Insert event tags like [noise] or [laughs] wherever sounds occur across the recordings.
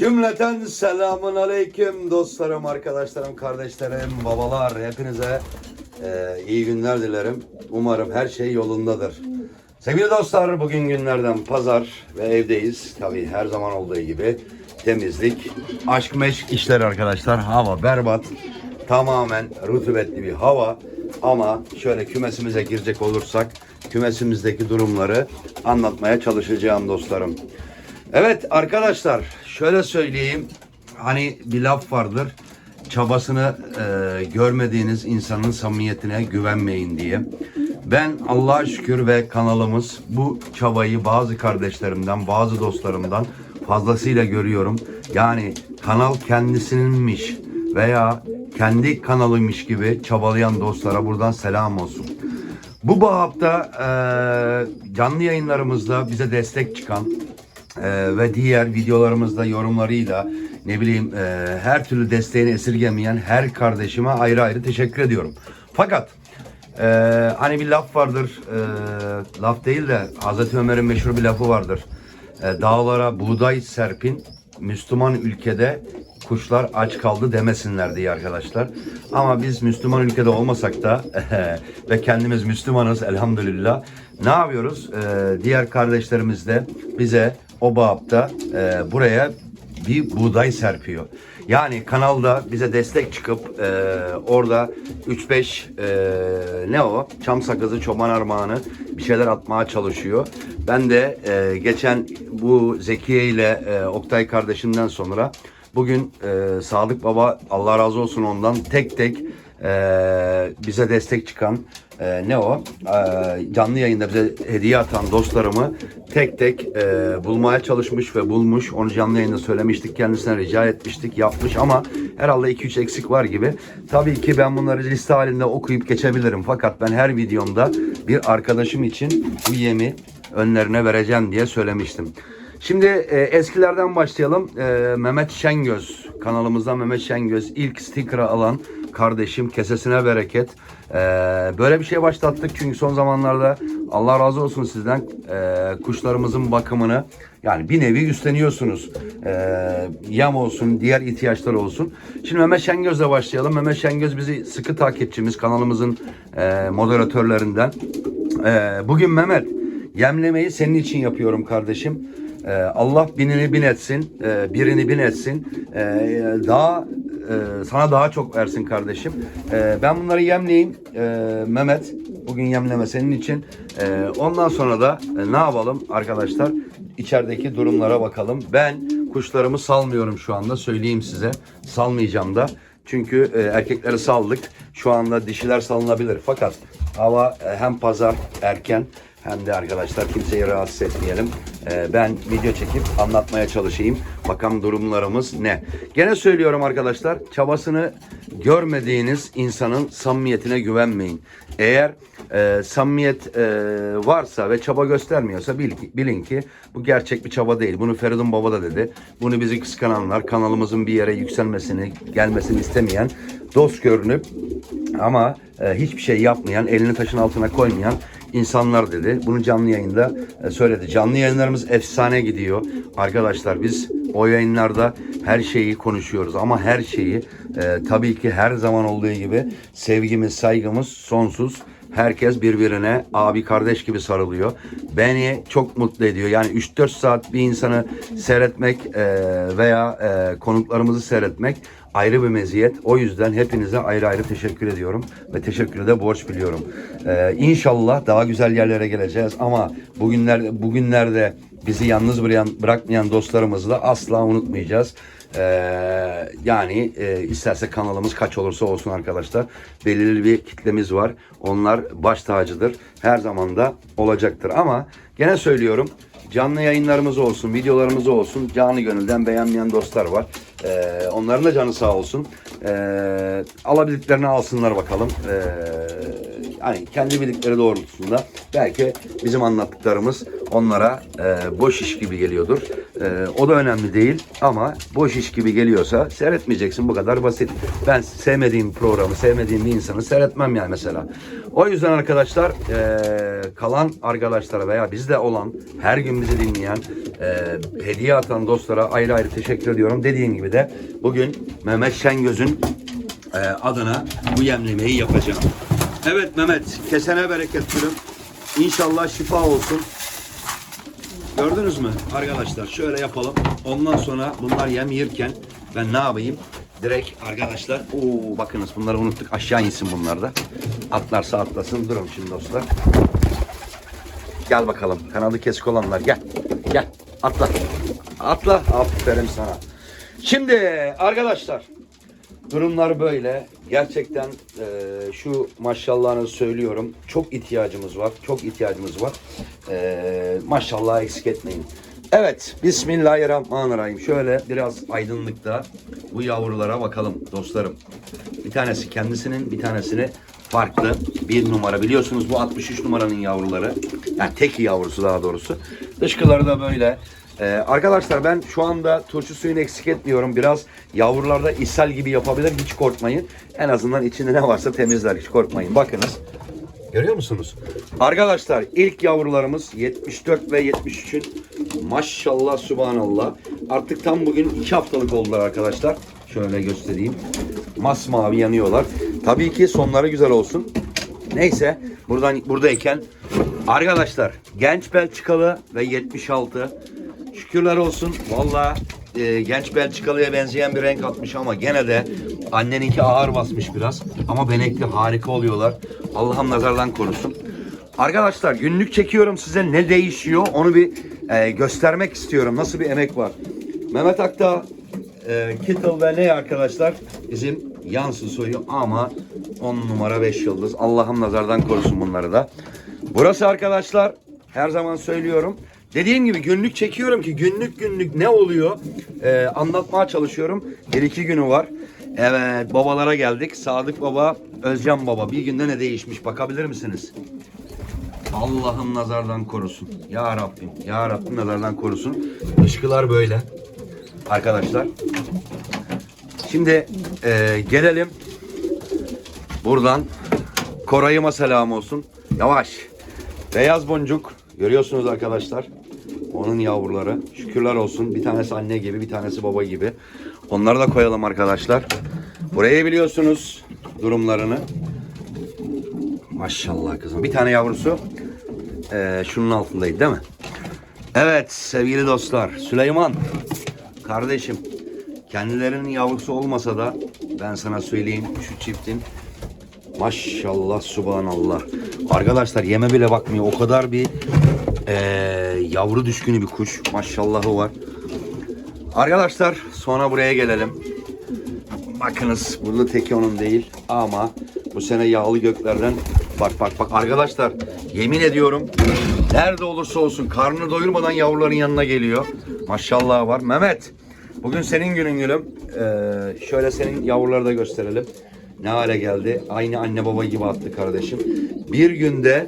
Cümleten selamun aleyküm dostlarım, arkadaşlarım, kardeşlerim, babalar. Hepinize e, iyi günler dilerim. Umarım her şey yolundadır. Sevgili dostlar, bugün günlerden pazar ve evdeyiz. Tabii her zaman olduğu gibi temizlik, aşk meşk işler arkadaşlar. Hava berbat, tamamen rutubetli bir hava. Ama şöyle kümesimize girecek olursak, kümesimizdeki durumları anlatmaya çalışacağım dostlarım. Evet arkadaşlar şöyle söyleyeyim. Hani bir laf vardır. Çabasını e, görmediğiniz insanın samimiyetine güvenmeyin diye. Ben Allah'a şükür ve kanalımız bu çabayı bazı kardeşlerimden, bazı dostlarımdan fazlasıyla görüyorum. Yani kanal kendisininmiş veya kendi kanalıymış gibi çabalayan dostlara buradan selam olsun. Bu bağapta e, canlı yayınlarımızda bize destek çıkan ee, ve diğer videolarımızda yorumlarıyla ne bileyim e, her türlü desteğini esirgemeyen her kardeşime ayrı ayrı teşekkür ediyorum. Fakat e, hani bir laf vardır, e, laf değil de Hazreti Ömer'in meşhur bir lafı vardır. E, dağlara buğday serpin, Müslüman ülkede kuşlar aç kaldı demesinler diye arkadaşlar. Ama biz Müslüman ülkede olmasak da [laughs] ve kendimiz Müslümanız elhamdülillah. Ne yapıyoruz? Ee, diğer kardeşlerimiz de bize o bağıpta e, buraya bir buğday serpiyor. Yani kanalda bize destek çıkıp e, orada 3-5 e, ne o? Çam sakızı, çoban armağanı bir şeyler atmaya çalışıyor. Ben de e, geçen bu Zekiye ile e, Oktay kardeşimden sonra bugün e, Sadık Baba Allah razı olsun ondan tek tek e, bize destek çıkan e, ne o? E, canlı yayında bize hediye atan dostlarımı tek tek e, bulmaya çalışmış ve bulmuş. Onu canlı yayında söylemiştik. Kendisine rica etmiştik. Yapmış ama herhalde 2-3 eksik var gibi. Tabii ki ben bunları liste halinde okuyup geçebilirim. Fakat ben her videomda bir arkadaşım için bu yemi önlerine vereceğim diye söylemiştim. Şimdi e, eskilerden başlayalım. E, Mehmet Şengöz kanalımızdan Mehmet Şengöz ilk sticker'ı alan kardeşim kesesine bereket. E, böyle bir şey başlattık çünkü son zamanlarda Allah razı olsun sizden e, kuşlarımızın bakımını yani bir nevi üstleniyorsunuz. E, yam olsun, diğer ihtiyaçlar olsun. Şimdi Mehmet Şengöz'le başlayalım. Mehmet Şengöz bizi sıkı takipçimiz kanalımızın e, moderatörlerinden. E, bugün Mehmet Yemlemeyi senin için yapıyorum kardeşim. Ee, Allah binini bin etsin, birini bin etsin. Ee, daha e, sana daha çok versin kardeşim. Ee, ben bunları yemleyeyim Ee, Mehmet. Bugün yemleme senin için. Ee, ondan sonra da e, ne yapalım arkadaşlar? İçerideki durumlara bakalım. Ben kuşlarımı salmıyorum şu anda söyleyeyim size. Salmayacağım da. Çünkü e, erkekleri saldık. Şu anda dişiler salınabilir. Fakat hava e, hem pazar erken hem de arkadaşlar kimseyi rahatsız etmeyelim. Ee, ben video çekip anlatmaya çalışayım. Bakalım durumlarımız ne? Gene söylüyorum arkadaşlar çabasını görmediğiniz insanın samimiyetine güvenmeyin. Eğer e, samimiyet e, varsa ve çaba göstermiyorsa bil, bilin ki bu gerçek bir çaba değil. Bunu Feridun Baba da dedi. Bunu bizi kıskananlar, kanalımızın bir yere yükselmesini, gelmesini istemeyen, dost görünüp ama hiçbir şey yapmayan, elini taşın altına koymayan insanlar dedi. Bunu canlı yayında e, söyledi. Canlı yayınlarımız efsane gidiyor. Arkadaşlar biz o yayınlarda her şeyi konuşuyoruz ama her şeyi e, tabii ki her zaman olduğu gibi sevgimiz, saygımız sonsuz. Herkes birbirine abi kardeş gibi sarılıyor. Beni çok mutlu ediyor. Yani 3-4 saat bir insanı seyretmek e, veya e, konuklarımızı seyretmek ayrı bir meziyet. O yüzden hepinize ayrı ayrı teşekkür ediyorum ve teşekkürü de borç biliyorum. Ee, inşallah daha güzel yerlere geleceğiz ama bugünler bugünlerde bizi yalnız bırakan, bırakmayan dostlarımızı da asla unutmayacağız. Ee, yani e, isterse kanalımız kaç olursa olsun arkadaşlar belirli bir kitlemiz var. Onlar baş tacıdır. Her zaman da olacaktır ama gene söylüyorum canlı yayınlarımız olsun, videolarımız olsun. Canı gönülden beğenmeyen dostlar var. Ee, onların da canı sağ olsun. Ee, alabildiklerini alsınlar bakalım. Ee, hani kendi bildikleri doğrultusunda belki bizim anlattıklarımız onlara e, boş iş gibi geliyordur. E, o da önemli değil ama boş iş gibi geliyorsa seyretmeyeceksin bu kadar basit. Ben sevmediğim programı, sevmediğim bir insanı seyretmem yani mesela. O yüzden arkadaşlar e, kalan arkadaşlara veya bizde olan her gün bizi dinleyen e, hediye atan dostlara ayrı ayrı teşekkür ediyorum. Dediğim gibi de bugün Mehmet Şengöz'ün e, adına bu yemlemeyi yapacağım. Evet Mehmet kesene bereket gülüm. İnşallah şifa olsun. Gördünüz mü arkadaşlar şöyle yapalım. Ondan sonra bunlar yem yerken ben ne yapayım? Direkt arkadaşlar oo bakınız bunları unuttuk aşağı insin bunlar da. Atlarsa atlasın durun şimdi dostlar. Gel bakalım kanadı kesik olanlar gel. Gel atla. Atla aferin sana. Şimdi arkadaşlar Durumlar böyle. Gerçekten e, şu maşallahını söylüyorum. Çok ihtiyacımız var. Çok ihtiyacımız var. E, maşallah eksik etmeyin. Evet. Bismillahirrahmanirrahim. Şöyle biraz aydınlıkta bu yavrulara bakalım dostlarım. Bir tanesi kendisinin bir tanesini farklı bir numara. Biliyorsunuz bu 63 numaranın yavruları. Yani tek yavrusu daha doğrusu. Dışkıları da böyle. Ee, arkadaşlar ben şu anda turşu suyunu eksik etmiyorum. Biraz yavrularda ishal gibi yapabilir. Hiç korkmayın. En azından içinde ne varsa temizler. Hiç korkmayın. Bakınız. Görüyor musunuz? Arkadaşlar ilk yavrularımız 74 ve 73'ün maşallah subhanallah. Artık tam bugün 2 haftalık oldular arkadaşlar. Şöyle göstereyim. Masmavi yanıyorlar. Tabii ki sonları güzel olsun. Neyse buradan buradayken arkadaşlar genç Belçikalı ve 76 şükürler olsun. Valla e, genç Belçikalı'ya benzeyen bir renk atmış ama gene de anneninki ağır basmış biraz. Ama benekli harika oluyorlar. Allah'ım nazardan korusun. Arkadaşlar günlük çekiyorum size ne değişiyor onu bir e, göstermek istiyorum. Nasıl bir emek var? Mehmet Akta e, Kittle ve ne arkadaşlar bizim Yansın soyu ama 10 numara 5 yıldız. Allah'ım nazardan korusun bunları da. Burası arkadaşlar her zaman söylüyorum Dediğim gibi günlük çekiyorum ki günlük günlük ne oluyor e, anlatmaya çalışıyorum. Bir iki günü var. Evet babalara geldik. Sadık baba, Özcan baba. Bir günde ne değişmiş bakabilir misiniz? Allah'ım nazardan korusun. Ya Rabbim, ya Rabbim nazardan korusun. Işkılar böyle. Arkadaşlar. Şimdi e, gelelim. Buradan Koray'ıma selam olsun. Yavaş. Beyaz boncuk. Görüyorsunuz arkadaşlar. Onun yavruları. Şükürler olsun. Bir tanesi anne gibi, bir tanesi baba gibi. Onları da koyalım arkadaşlar. Burayı biliyorsunuz durumlarını. Maşallah kızım. Bir tane yavrusu eee, şunun altındaydı değil mi? Evet sevgili dostlar. Süleyman. Kardeşim. Kendilerinin yavrusu olmasa da ben sana söyleyeyim şu çiftin Maşallah subhanallah. Arkadaşlar yeme bile bakmıyor. O kadar bir eee, yavru düşkünü bir kuş. Maşallahı var. Arkadaşlar sonra buraya gelelim. Bakınız burada teki onun değil ama bu sene yağlı göklerden bak bak bak arkadaşlar yemin ediyorum nerede olursa olsun karnını doyurmadan yavruların yanına geliyor. Maşallah var. Mehmet bugün senin günün gülüm. Ee, şöyle senin yavruları da gösterelim. Ne hale geldi? Aynı anne baba gibi attı kardeşim. Bir günde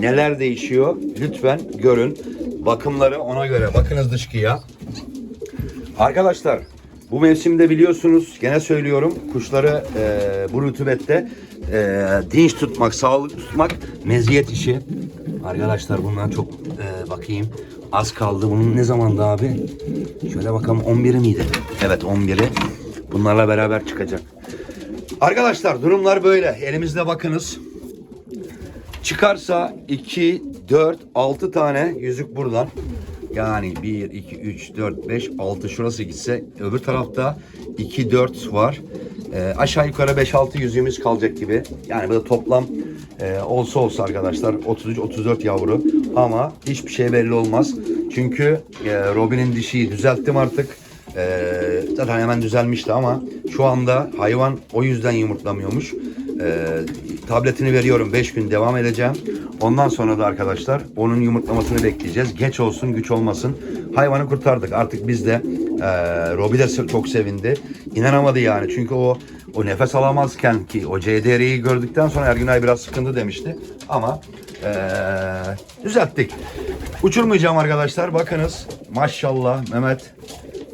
neler değişiyor? Lütfen görün. Bakımları ona göre. Bakınız dışkıya. Arkadaşlar bu mevsimde biliyorsunuz gene söylüyorum kuşları e, bu rutubette e, dinç tutmak, sağlıklı tutmak meziyet işi. Arkadaşlar bundan çok e, bakayım az kaldı. Bunun ne zamandı abi? Şöyle bakalım 11'i miydi? Evet 11'i. Bunlarla beraber çıkacak. Arkadaşlar durumlar böyle. Elimizde bakınız. Çıkarsa 2, 4, 6 tane yüzük buradan. Yani 1, 2, 3, 4, 5, 6 şurası gitse öbür tarafta 2, 4 var. Ee, aşağı yukarı 5-6 yüzüğümüz kalacak gibi. Yani bu da toplam e, olsa olsa arkadaşlar 33-34 yavru. Ama hiçbir şey belli olmaz. Çünkü e, Robin'in dişiyi düzelttim artık. Ee, zaten hemen düzelmişti ama şu anda hayvan o yüzden yumurtlamıyormuş. Ee, tabletini veriyorum 5 gün devam edeceğim. Ondan sonra da arkadaşlar onun yumurtlamasını bekleyeceğiz. Geç olsun güç olmasın. Hayvanı kurtardık. Artık biz de e, Robi de çok sevindi. İnanamadı yani. Çünkü o o nefes alamazken ki o CDR'yi gördükten sonra Ergünay biraz sıkıntı demişti. Ama eee, düzelttik. Uçurmayacağım arkadaşlar. Bakınız maşallah Mehmet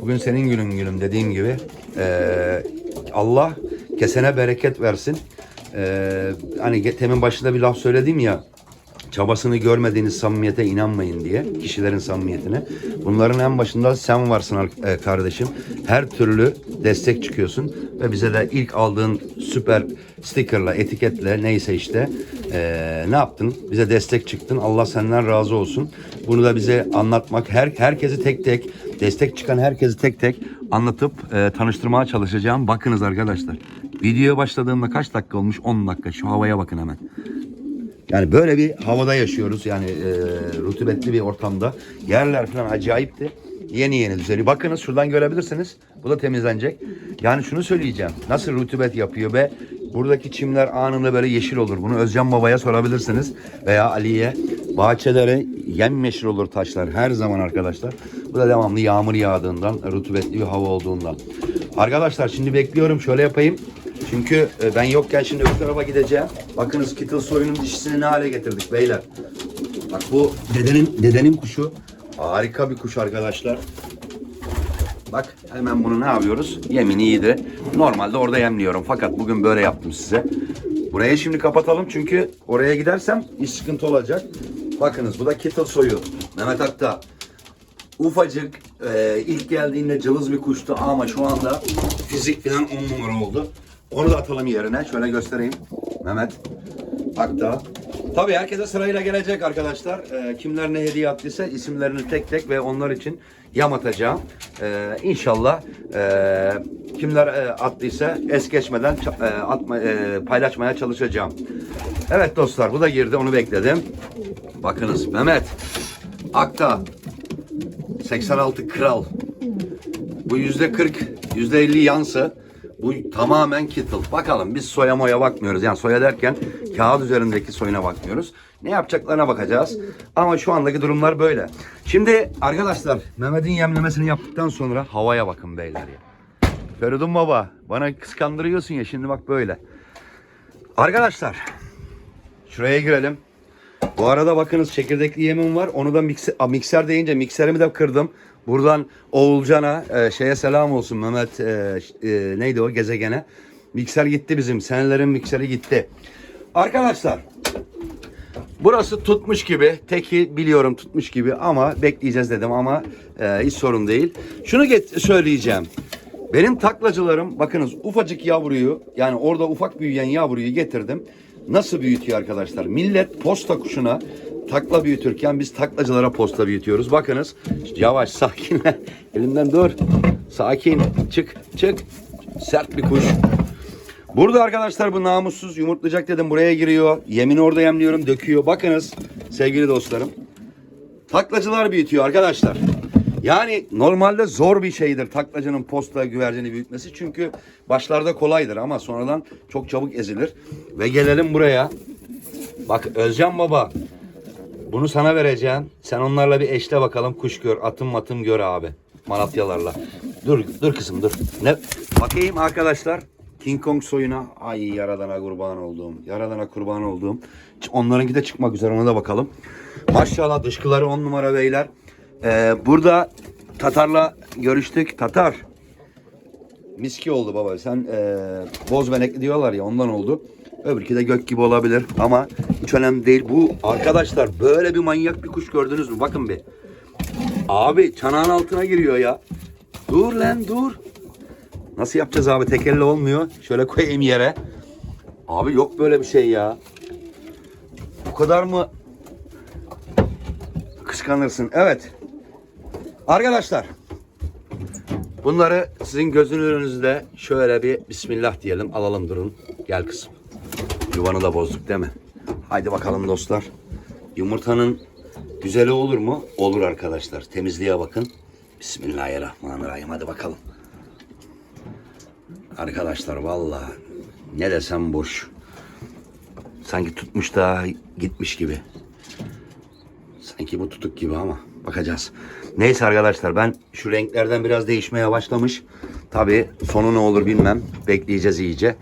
bugün senin günün günüm dediğim gibi. Eee, Allah kesene bereket versin. Eee, hani temin başında bir laf söyledim ya çabasını görmediğiniz samimiyete inanmayın diye kişilerin samimiyetine. Bunların en başında sen varsın ar- e, kardeşim. Her türlü destek çıkıyorsun ve bize de ilk aldığın süper stickerla, etiketle neyse işte e, ne yaptın? Bize destek çıktın. Allah senden razı olsun. Bunu da bize anlatmak, her herkesi tek tek destek çıkan herkesi tek tek anlatıp e, tanıştırmaya çalışacağım. Bakınız arkadaşlar. Videoya başladığımda kaç dakika olmuş? 10 dakika. Şu havaya bakın hemen. Yani böyle bir havada yaşıyoruz. Yani e, rutubetli bir ortamda. Yerler falan acayipti. Yeni yeni düzeliyor. Bakınız şuradan görebilirsiniz. Bu da temizlenecek. Yani şunu söyleyeceğim. Nasıl rutubet yapıyor ve buradaki çimler anında böyle yeşil olur. Bunu Özcan Baba'ya sorabilirsiniz. Veya Ali'ye. Bahçeleri yemyeşil olur taşlar her zaman arkadaşlar. Bu da devamlı yağmur yağdığından, rutubetli bir hava olduğundan. Arkadaşlar şimdi bekliyorum. Şöyle yapayım. Çünkü e, ben yokken şimdi öbür tarafa gideceğim. Bakınız Kittle soyunun dişisini ne hale getirdik beyler. Bak bu dedenin dedenin kuşu. Harika bir kuş arkadaşlar. Bak hemen bunu ne yapıyoruz? Yemini iyiydi. Normalde orada yemliyorum fakat bugün böyle yaptım size. Burayı şimdi kapatalım çünkü oraya gidersem iş sıkıntı olacak. Bakınız bu da Kittle soyu. Mehmet Akta. Ufacık e, ilk geldiğinde cılız bir kuştu ama şu anda fizik falan on numara oldu. Onu da atalım yerine. Şöyle göstereyim. Mehmet. Akta. Tabii herkese sırayla gelecek arkadaşlar. E, kimler ne hediye attıysa isimlerini tek tek ve onlar için yam atacağım. E, inşallah e, kimler e, attıysa es geçmeden e, atma, e, paylaşmaya çalışacağım. Evet dostlar bu da girdi onu bekledim. Bakınız Mehmet. Akta 86 kral. Bu yüzde 40, yüzde 50 yansı. Bu tamamen kittle. Bakalım biz soya moya bakmıyoruz. Yani soya derken kağıt üzerindeki soyuna bakmıyoruz. Ne yapacaklarına bakacağız. Ama şu andaki durumlar böyle. Şimdi arkadaşlar Mehmet'in yemlemesini yaptıktan sonra havaya bakın beyler ya. Feridun baba bana kıskandırıyorsun ya şimdi bak böyle. Arkadaşlar şuraya girelim. Bu arada bakınız çekirdekli yemim var. Onu da mikser, mikser deyince mikserimi de kırdım. Buradan Oğulcan'a e, şeye selam olsun Mehmet e, e, neydi o gezegene. Mikser gitti bizim. Senelerin mikseri gitti. Arkadaşlar burası tutmuş gibi. Teki biliyorum tutmuş gibi ama bekleyeceğiz dedim ama e, hiç sorun değil. Şunu get söyleyeceğim. Benim taklacılarım bakınız ufacık yavruyu yani orada ufak büyüyen yavruyu getirdim. Nasıl büyütüyor arkadaşlar? Millet posta kuşuna takla büyütürken biz taklacılara posta büyütüyoruz. Bakınız yavaş sakin [laughs] elimden dur. Sakin çık çık sert bir kuş. Burada arkadaşlar bu namussuz yumurtlayacak dedim buraya giriyor. Yemini orada yemliyorum döküyor. Bakınız sevgili dostlarım. Taklacılar büyütüyor arkadaşlar. Yani normalde zor bir şeydir taklacının posta güvercini büyütmesi. Çünkü başlarda kolaydır ama sonradan çok çabuk ezilir. Ve gelelim buraya. Bak Özcan Baba bunu sana vereceğim. Sen onlarla bir eşle bakalım kuş gör. Atım matım gör abi. Malatyalarla. Dur dur kızım dur. Ne? Bakayım arkadaşlar. King Kong soyuna. Ay yaradana kurban olduğum. Yaradana kurban olduğum. Onlarınki de çıkmak üzere ona da bakalım. Maşallah dışkıları on numara beyler. Ee, burada Tatar'la görüştük. Tatar. Miski oldu baba. Sen e, boz benekli diyorlar ya ondan oldu. Öbürki de gök gibi olabilir ama hiç önemli değil. Bu arkadaşlar böyle bir manyak bir kuş gördünüz mü? Bakın bir. Abi çanağın altına giriyor ya. Dur lan dur. Nasıl yapacağız abi? Tek elle olmuyor. Şöyle koyayım yere. Abi yok böyle bir şey ya. Bu kadar mı kıskanırsın? Evet. Arkadaşlar Bunları sizin gözünün önünüzde şöyle bir bismillah diyelim alalım durun. Gel kızım. Yuvanı da bozduk değil mi? Haydi bakalım dostlar. Yumurtanın güzeli olur mu? Olur arkadaşlar. Temizliğe bakın. Bismillahirrahmanirrahim. Hadi bakalım. Arkadaşlar vallahi ne desem boş. Sanki tutmuş da gitmiş gibi. Sanki bu tutuk gibi ama bakacağız. Neyse arkadaşlar ben şu renklerden biraz değişmeye başlamış. Tabi sonu ne olur bilmem. Bekleyeceğiz iyice.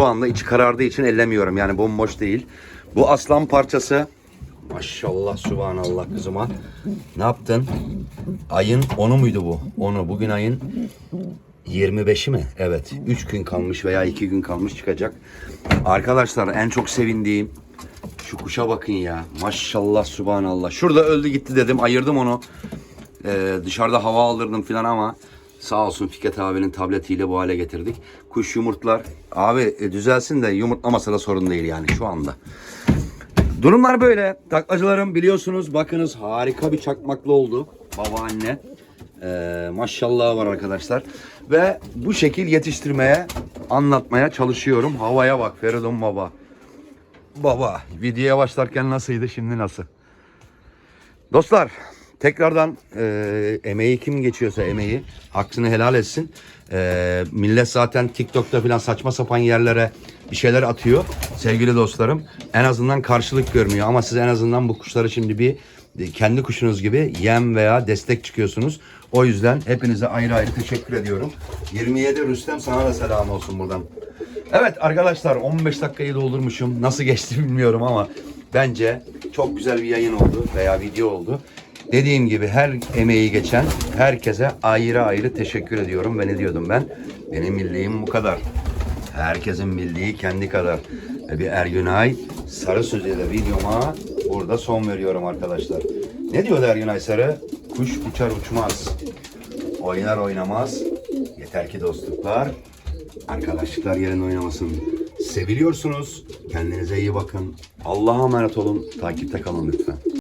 Şu anda içi karardığı için ellemiyorum. Yani bomboş değil. Bu aslan parçası. Maşallah subhanallah kızıma. Ne yaptın? Ayın 10'u muydu bu? 10'u. Bugün ayın 25'i mi? Evet. 3 gün kalmış veya 2 gün kalmış çıkacak. Arkadaşlar en çok sevindiğim şu kuşa bakın ya. Maşallah subhanallah. Şurada öldü gitti dedim. Ayırdım onu. Ee, dışarıda hava aldırdım filan ama sağ olsun Fikret abinin tabletiyle bu hale getirdik. Kuş yumurtlar. Abi e, düzelsin de yumurtlamasa da sorun değil yani şu anda. Durumlar böyle. Taklacılarım biliyorsunuz bakınız harika bir çakmaklı oldu. Baba anne. Ee, maşallah var arkadaşlar. Ve bu şekil yetiştirmeye, anlatmaya çalışıyorum. Havaya bak Feridun baba. Baba videoya başlarken nasıldı şimdi nasıl? Dostlar tekrardan e, emeği kim geçiyorsa emeği hakkını helal etsin. E, millet zaten TikTok'ta falan saçma sapan yerlere bir şeyler atıyor. Sevgili dostlarım en azından karşılık görmüyor ama siz en azından bu kuşları şimdi bir kendi kuşunuz gibi yem veya destek çıkıyorsunuz. O yüzden hepinize ayrı ayrı teşekkür ediyorum. 27 Rüstem sana da selam olsun buradan. Evet arkadaşlar 15 dakikayı doldurmuşum. Nasıl geçti bilmiyorum ama bence çok güzel bir yayın oldu veya video oldu. Dediğim gibi her emeği geçen herkese ayrı ayrı teşekkür ediyorum ve ne diyordum ben? Benim bildiğim bu kadar. Herkesin bildiği kendi kadar. Ve bir Ergünay Sarı sözüyle videoma burada son veriyorum arkadaşlar. Ne diyor Ergünay Sarı? Kuş uçar uçmaz. Oynar oynamaz. Yeter ki dostluklar, arkadaşlıklar yerine oynamasın. Seviliyorsunuz. Kendinize iyi bakın. Allah'a emanet olun. Takipte kalın lütfen.